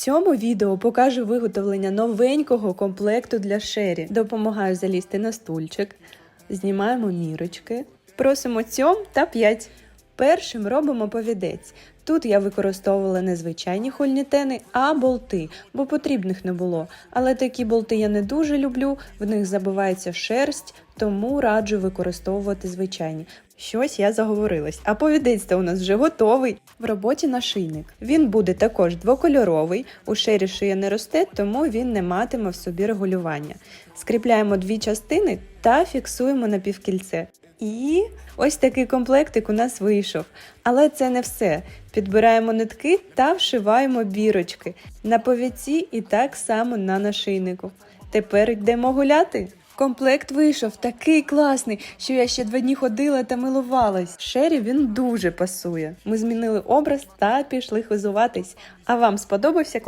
цьому відео покажу виготовлення новенького комплекту для шері. Допомагаю залізти на стульчик, знімаємо мірочки, просимо цьом та 5. Першим робимо повідець. Тут я використовувала не звичайні хольнітени, а болти, бо потрібних не було. Але такі болти я не дуже люблю, в них забивається шерсть, тому раджу використовувати звичайні. Щось я заговорилась. А повідець-то у нас вже готовий. В роботі нашийник. Він буде також двокольоровий. У шері шия не росте, тому він не матиме в собі регулювання. Скріпляємо дві частини та фіксуємо на півкільце. І ось такий комплектик у нас вийшов. Але це не все. Підбираємо нитки та вшиваємо бірочки на повідці і так само на нашийнику. Тепер йдемо гуляти. Комплект вийшов такий класний, що я ще два дні ходила та милувалась. Шері він дуже пасує. Ми змінили образ та пішли хизуватись. А вам сподобався